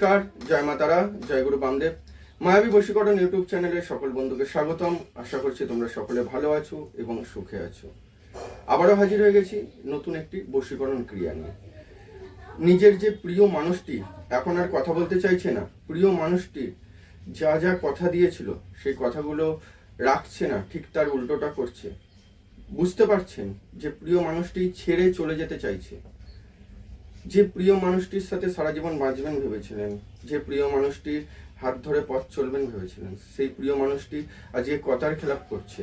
নমস্কার, জয় মা তারা, জয় গুরু বামদেব। মায়াবী বশীকরণ ইউটিউব চ্যানেলে সকল বন্ধুকে স্বাগতম। আশা করছি তোমরা সকলে ভালো আছো এবং সুখে আছো। আবারও হাজির হয়ে গেছি নতুন একটি বশীকরণ ক্রিয়া নিয়ে। নিজের যে প্রিয় মানুষটি, এখন আর কথা বলতে চাইছে না। প্রিয় মানুষটি যা যা কথা দিয়েছিল, সেই কথাগুলো রাখছে না, ঠিক তার উল্টোটা করছে। বুঝতে পারছেন যে প্রিয় মানুষটি ছেড়ে চলে যেতে চাইছে। যে প্রিয় মানুষটির সাথে সারা জীবন বাঁচবেন ভেবেছিলেন, যে প্রিয় মানুষটির হাত ধরে পথ চলবেন ভেবেছিলেন, সেই প্রিয় মানুষটি আজকে কথার খেলাপ করছে,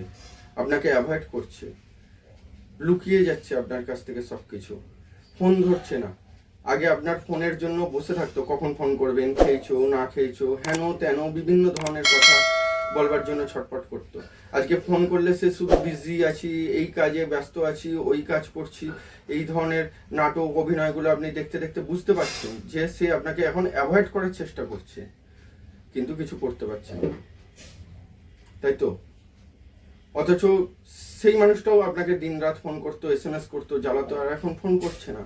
আপনাকে অ্যাভয়েড করছে, লুকিয়ে যাচ্ছে আপনার কাছ থেকে সব কিছু ফোন ধরছে না। আগে আপনার ফোনের জন্য বসে থাকতো, কখন ফোন করবেন, খেয়েছো, না খেয়েছো হেন তেন বিভিন্ন ধরনের কথা। বলবার জন্য ছটপট করতো। আজকে ফোন করলে সে শুধু বিজি আছি, এই কাজে ব্যস্ত আছি, ওই কাজ করছি। এই ধরনের নাটক, অভিনয়গুলো আপনি দেখতে দেখতে বুঝতে পারছেন যে সে আপনাকে এখন অ্যাভয়েড করার চেষ্টা করছে, কিন্তু কিছু করতে পারছে না। তাই তো? অথচ সেই মানুষটাও আপনাকে দিনরাত ফোন করতো এস এম এস করতো, জ্বালাতো, আর এখন ফোন করছে না।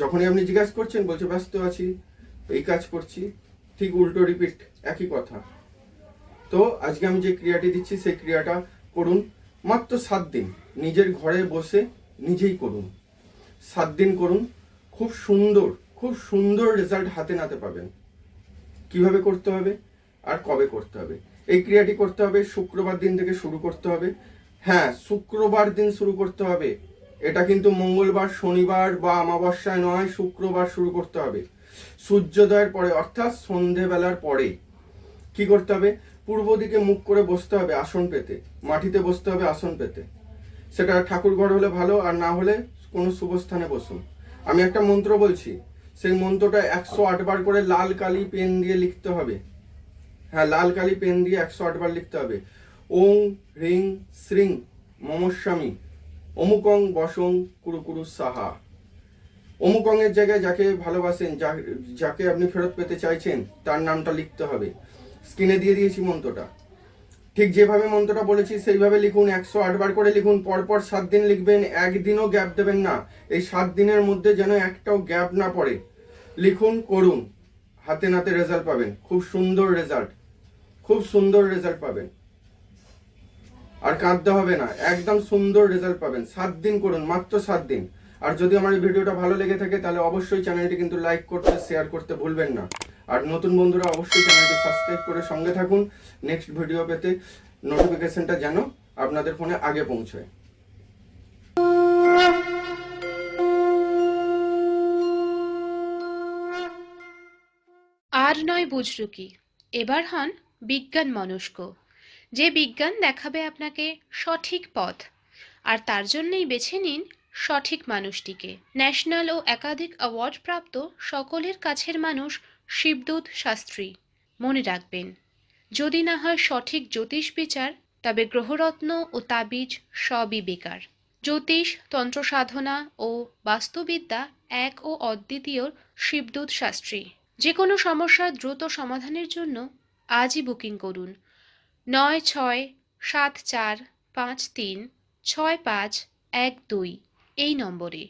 যখনই আপনি জিজ্ঞাসা করছেন, বলছে, ব্যস্ত আছি, এই কাজ করছি, ঠিক উল্টো রিপিট একই কথা। তো আজকে আমি যে ক্রিয়াটি দিচ্ছি, সেই ক্রিয়াটা করুন মাত্র সাত দিন। নিজের ঘরে বসে নিজেই করুন। সাত দিন করুন, খুব সুন্দর খুব সুন্দর রেজাল্ট হাতে নাতে পাবেন। কীভাবে করতে হবে আর কবে করতে হবে? এই ক্রিয়াটি করতে হবে, শুক্রবার দিন থেকে শুরু করতে হবে। হ্যাঁ শুক্রবার দিন শুরু করতে হবে। এটা কিন্তু মঙ্গলবার, শনিবার বা অমাবস্যায় নয়, শুক্রবার শুরু করতে হবে। সূর্যোদয়ের পরে, অর্থাৎ সন্ধেবেলার পরে। কি করতে হবে? পূর্ব দিকে মুখ করে বসতে হবে আসন পেতে, মাটিতে বসতে হবে আসন পেতে। সেটা ঠাকুর ঘর হলে ভালো, আর না হলে কোনো শুভস্থানে বসুন। আমি একটা মন্ত্র বলছি, সেই মন্ত্রটা একশো আটবার করে লাল কালি পেন দিয়ে লিখতে হবে। হ্যাঁ লাল কালি পেন দিয়ে একশো আটবার লিখতে হবে। ওং হ্রিং শ্রিং মমস্বামী, অমুকং বসং কুরু কুরু সাহা। অমুকং এর জায়গায় যাকে ভালোবাসেন যাকে আপনি ফেরত পেতে চাইছেন, তার নামটা লিখতে হবে। স্ক্রিনে দিয়ে দিয়েছি মন্ত্রটা। ঠিক যেভাবে মন্ত্রটা বলেছি, সেইভাবে লিখুন একশো আটবার করে লিখুন, পরপর সাত দিন লিখবেন, একদিনও গ্যাপ দেবেন না। এই সাত দিনের মধ্যে যেন একটাও গ্যাপ না পড়ে। লিখুন, করুন। হাতে নাতে রেজাল্ট পাবেন। খুব সুন্দর রেজাল্ট খুব সুন্দর রেজাল্ট পাবেন। আর কাঁদতে হবে না, একদম সুন্দর রেজাল্ট পাবেন। সাত দিন করুন, মাত্র সাত দিন। আর যদি আমার এই ভিডিওটা ভালো লেগে থাকে, তাহলে অবশ্যই চ্যানেলটি কিন্তু লাইক করতে শেয়ার করতে ভুলবেন না। আর নতুন বন্ধুরা অবশ্যই চ্যানেলটি সাবস্ক্রাইব করে সঙ্গে থাকুন। নেক্সট ভিডিও পেতে নোটিফিকেশনটা যেন আপনাদের ফোনে আগে পৌঁছয়। এবার হন যে বিজ্ঞান দেখাবে আপনাকে সঠিক পথ, আর তার জন্যই বেছে নিন সঠিক মানুষটিকে। ন্যাশনাল ও একাধিক অ্যাওয়ার্ড প্রাপ্ত সকলের কাছের মানুষ শিবদূত শাস্ত্রী, মনে রাখবেন, যদি না হয় সঠিক জ্যোতিষ বিচার, তবে গ্রহরত্ন ও তাবিজ সবই বেকার। জ্যোতিষ তন্ত্র সাধনা ও বাস্তুবিদ্যা এক ও অদ্বিতীয় শিবদূত শাস্ত্রী। যে কোনো সমস্যার দ্রুত সমাধানের জন্য আজই বুকিং করুন। নয় ছয় সাত চার পাঁচ তিন ছয় পাঁচ এক দুই, এই নম্বরে।